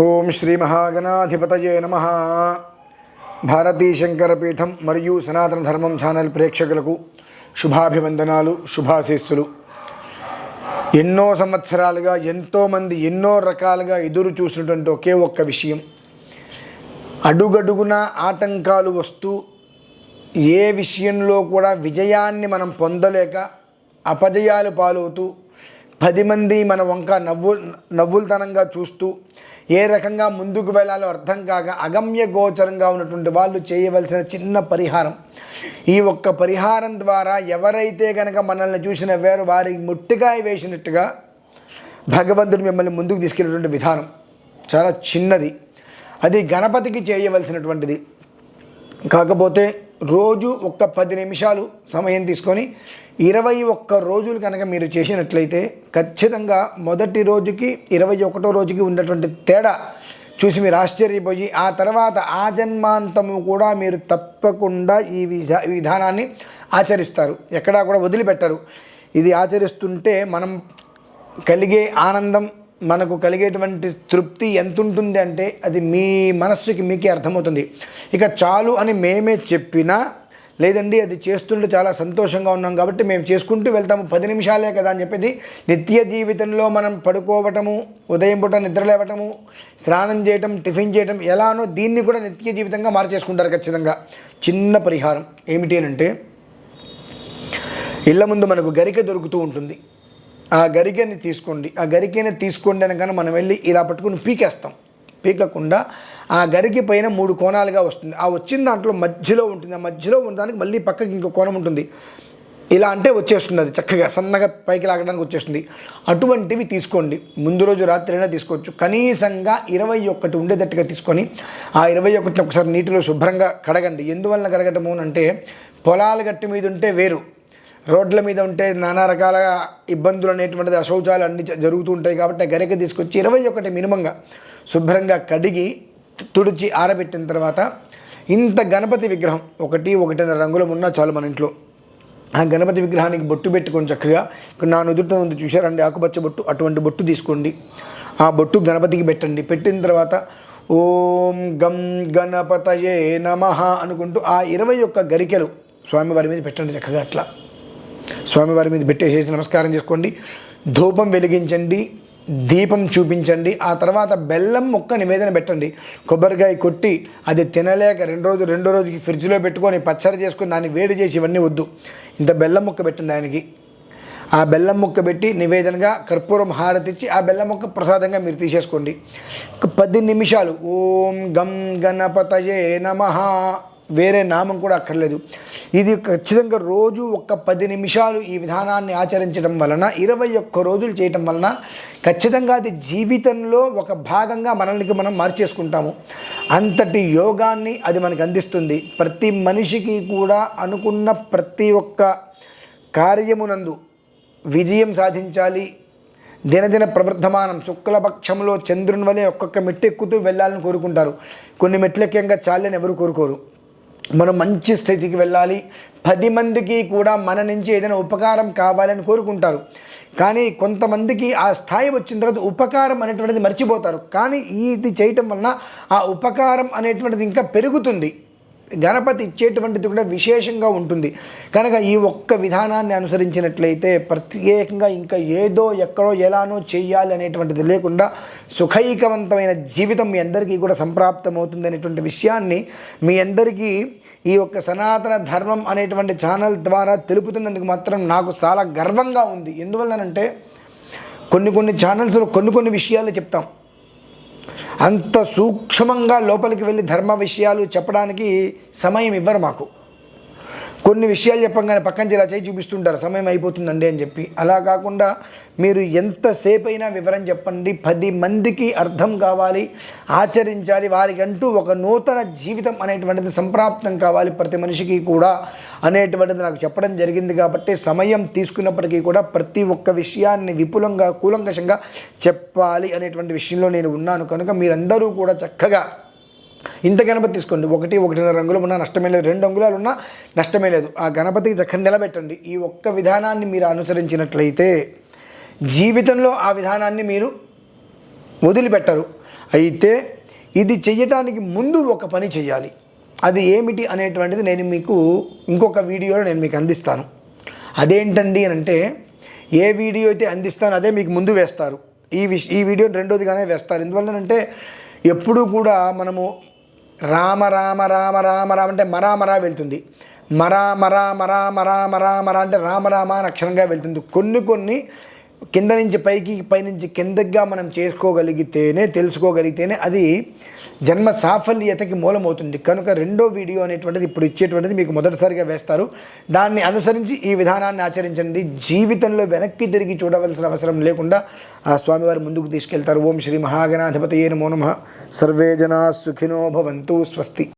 ఓం శ్రీ మహాగణాధిపతయే నమ. భారతీ శంకరపీఠం మరియు సనాతన ధర్మం ఛానల్ ప్రేక్షకులకు శుభాభివందనాలు శుభాశీస్సులు. ఎన్నో సంవత్సరాలుగా ఎంతోమంది ఎన్నో రకాలుగా ఎదురు చూసినటువంటి ఒకే ఒక్క విషయం. అడుగడుగున ఆటంకాలు వస్తూ ఏ విషయంలో కూడా విజయాన్ని మనం పొందలేక అపజయాలు పాలవుతూ పది మంది మన వంక నవ్వు నవ్వులతనంగా చూస్తూ ఏ రకంగా ముందుకు వెళ్ళాలో అర్థం కాక అగమ్య గోచరంగా ఉన్నటువంటి వాళ్ళు చేయవలసిన చిన్న పరిహారం. ఈ ఒక్క పరిహారం ద్వారా ఎవరైతే కనుక మనల్ని చూసిన వేరు వారికి ముట్టికాయ వేసినట్టుగా భగవంతుడు మిమ్మల్ని ముందుకు తీసుకెళ్ళినటువంటి విధానం చాలా చిన్నది. అది గణపతికి చేయవలసినటువంటిది. కాకపోతే రోజు ఒక్క పది నిమిషాలు సమయం తీసుకొని ఇరవై ఒక్క రోజులు కనుక మీరు చేసినట్లయితే ఖచ్చితంగా మొదటి రోజుకి ఇరవై ఒకటో రోజుకి ఉన్నటువంటి తేడా చూసి మీరు ఆశ్చర్యపోయి ఆ తర్వాత ఆ జన్మాంతము కూడా మీరు తప్పకుండా ఈ విధా విధానాన్ని ఆచరిస్తారు. ఎక్కడా కూడా వదిలిపెట్టరు. ఇది ఆచరిస్తుంటే మనం కలిగే ఆనందం మనకు కలిగేటువంటి తృప్తి ఎంత ఉంటుంది అంటే అది మీ మనస్సుకి మీకే అర్థమవుతుంది. ఇక చాలు అని మేమే చెప్పినా లేదండి అది చేస్తుంటే చాలా సంతోషంగా ఉన్నాం కాబట్టి మేము చేసుకుంటూ వెళ్తాము. పది నిమిషాలే కదా అని చెప్పేది. నిత్య జీవితంలో మనం పడుకోవటము ఉదయం పూట నిద్ర లేవటము స్నానం చేయటం టిఫిన్ చేయటం ఎలానో దీన్ని కూడా నిత్య జీవితంగా మార్చేసుకుంటారు ఖచ్చితంగా. చిన్న పరిహారం ఏమిటి అని అంటే ఇళ్ళ ముందు మనకు గరిక దొరుకుతూ ఉంటుంది. ఆ గరికని తీసుకోండి. ఆ గరికెని తీసుకోండి అనగానే మనం వెళ్ళి ఇలా పట్టుకుని పీకేస్తాం. పీకకుండా ఆ గరికి పైన మూడు కోణాలుగా వస్తుంది. ఆ వచ్చిన దాంట్లో మధ్యలో ఉంటుంది. ఆ మధ్యలో ఉండడానికి మళ్ళీ పక్కకి ఇంకో కోణం ఉంటుంది. ఇలా అంటే వచ్చేస్తుంది అది చక్కగా సన్నగా పైకి లాగడానికి వచ్చేస్తుంది. అటువంటివి తీసుకోండి. ముందు రోజు రాత్రి అయినా తీసుకోవచ్చు. కనీసంగా ఇరవై ఒకటి ఉండేటట్టుగా తీసుకొని ఆ ఇరవై ఒకటిని ఒకసారి నీటిలో శుభ్రంగా కడగండి. ఎందువల్ల కడగటము అంటే పొలాల గట్టి మీద ఉంటే వేరు. రోడ్ల మీద ఉంటే నానా రకాల ఇబ్బందులు అనేటువంటిది అశౌచాలు అన్ని జరుగుతూ ఉంటాయి కాబట్టి గరిక తీసుకొచ్చి ఇరవై ఒకటి మినిమంగా శుభ్రంగా కడిగి తుడిచి ఆరబెట్టిన తర్వాత ఇంత గణపతి విగ్రహం ఒకటి ఒకటిన్నర రంగులు ఉన్నా చాలు మన ఇంట్లో. ఆ గణపతి విగ్రహానికి బొట్టు పెట్టుకొని చక్కగా ఇక్కడ నా నుదుట ఉంది చూశారండి ఆకుపచ్చ బొట్టు అటువంటి బొట్టు తీసుకోండి. ఆ బొట్టు గణపతికి పెట్టండి. పెట్టిన తర్వాత ఓం గం గణపతయే నమ అనుకుంటూ ఆ ఇరవై ఒక్క గరికెలు స్వామివారి మీద పెట్టండి చక్కగా అట్లా. స్వామివారి మీద పెట్టేసేసి నమస్కారం చేసుకోండి. ధూపం వెలిగించండి. దీపం చూపించండి. ఆ తర్వాత బెల్లం ముక్క నివేదన పెట్టండి. కొబ్బరికాయ కొట్టి అది తినలేక రెండు రోజు రెండో రోజుకి ఫ్రిడ్జ్లో పెట్టుకొని పచ్చడి చేసుకొని దాన్ని వేడి చేసి ఇవన్నీ వద్దు. ఇంత బెల్లం ముక్క పెట్టండి ఆయనకి. ఆ బెల్లం ముక్క పెట్టి నివేదనగా కర్పూరం హారతిచ్చి ఆ బెల్లం ముక్క ప్రసాదంగా మీరు తీసేసుకోండి. పది నిమిషాలు. ఓం గం గణపతయే నమహా వేరే నామం కూడా అక్కర్లేదు. ఇది ఖచ్చితంగా రోజు ఒక్క పది నిమిషాలు ఈ విధానాన్ని ఆచరించడం వలన ఇరవై ఒక్క రోజులు చేయటం వలన ఖచ్చితంగా అది జీవితంలో ఒక భాగంగా మనల్ని మనం మార్చేసుకుంటాము. అంతటి యోగాన్ని అది మనకు అందిస్తుంది. ప్రతి మనిషికి కూడా అనుకున్న ప్రతి ఒక్క కార్యమునందు విజయం సాధించాలి. దినదిన ప్రవర్ధమానం శుక్లపక్షంలో చంద్రుని వలె ఒక్కొక్క మెట్టెక్కుతూ వెళ్ళాలని కోరుకుంటారు. కొన్ని మెట్లెక్కంగా చాలని ఎవరు కోరుకోరు. మనం మంచి స్థితికి వెళ్ళాలి. పది మందికి కూడా మన నుంచి ఏదైనా ఉపకారం కావాలని కోరుకుంటారు. కానీ కొంతమందికి ఆ స్థాయి వచ్చిన తర్వాత ఉపకారం అనేటువంటిది మర్చిపోతారు. కానీ ఇది చేయటం వలన ఆ ఉపకారం అనేటువంటిది ఇంకా పెరుగుతుంది. గణపతి ఇచ్చేటువంటిది కూడా విశేషంగా ఉంటుంది. కనుక ఈ ఒక్క విధానాన్ని అనుసరించినట్లయితే ప్రత్యేకంగా ఇంకా ఏదో ఎక్కడో ఎలానో చేయాలి అనేటువంటిది లేకుండా సుఖైకవంతమైన జీవితం మీ అందరికీ కూడా సంప్రాప్తమవుతుంది అనేటువంటి విషయాన్ని మీ అందరికీ ఈ యొక్క సనాతన ధర్మం అనేటువంటి ఛానల్ ద్వారా తెలుపుతున్నందుకు మాత్రం నాకు చాలా గర్వంగా ఉంది. ఎందువల్లనంటే కొన్ని కొన్ని ఛానల్స్లో కొన్ని కొన్ని విషయాలు చెప్తాం. అంత సూక్ష్మంగా లోపలికి వెళ్ళి ధర్మ విషయాలు చెప్పడానికి సమయం ఇవ్వరు మాకు. కొన్ని విషయాలు చెప్పంగానే పక్కన ఇలా చేయి చూపిస్తుంటారు సమయం అయిపోతుందండి అని చెప్పి. అలా కాకుండా మీరు ఎంతసేపు అయినా వివరం చెప్పండి పది మందికి అర్థం కావాలి ఆచరించాలి వారికంటూ ఒక నూతన జీవితం అనేటువంటిది సంప్రాప్తం కావాలి ప్రతి మనిషికి కూడా. అనేటువంటిది నాకు చెప్పడం జరిగింది కాబట్టి సమయం తీసుకున్నప్పటికీ కూడా ప్రతి ఒక్క విషయాన్ని విపులంగా కూలంకషంగా చెప్పాలి అనేటువంటి విషయంలో నేను ఉన్నాను. కనుక మీరందరూ కూడా చక్కగా ఇంత గణపతి తీసుకోండి. ఒకటి ఒకటిన్నర రంగులు ఉన్నా నష్టమే లేదు. రెండు అంగుళాలు ఉన్నా నష్టమే లేదు. ఆ గణపతికి చక్కని నిలబెట్టండి. ఈ ఒక్క విధానాన్ని మీరు అనుసరించినట్లయితే జీవితంలో ఆ విధానాన్ని మీరు వదిలిపెట్టరు. అయితే ఇది చెయ్యటానికి ముందు ఒక పని చేయాలి అది ఏమిటి అనేటువంటిది నేను మీకు ఇంకొక వీడియోలో నేను మీకు అందిస్తాను. అదేంటండి అని అంటే ఏ వీడియో అయితే అందిస్తానో అదే మీకు ముందు వేస్తారు. ఈ విష ఈ వీడియో రెండోదిగానే వేస్తారు. ఎందువల్లనంటే ఎప్పుడూ కూడా మనము రామ రామ రామ రామ రామ అంటే మరా మరా వెళ్తుంది. మరా మరా మరా మరా మరా మరా అంటే రామ రామ అని అక్షరంగా వెళ్తుంది. కొన్ని కొన్ని కింద నుంచి పైకి పైనుంచి కిందగా మనం చేసుకోగలిగితేనే తెలుసుకోగలిగితేనే అది జన్మ సాఫల్యతకి మూలమవుతుంది. కనుక రెండో వీడియో అనేటువంటిది ఇప్పుడు ఇచ్చేటువంటిది మీకు మొదటిసారిగా వేస్తారు. దాన్ని అనుసరించి ఈ విధానాన్ని ఆచరించండి. జీవితంలో వెనక్కి తిరిగి చూడవలసిన అవసరం లేకుండా ఆ స్వామివారు ముందుకు తీసుకెళ్తారు. ఓం శ్రీ మహాగణాధిపతయే నమో నమ. సర్వే జనా సుఖినో భవంతు స్వస్తి.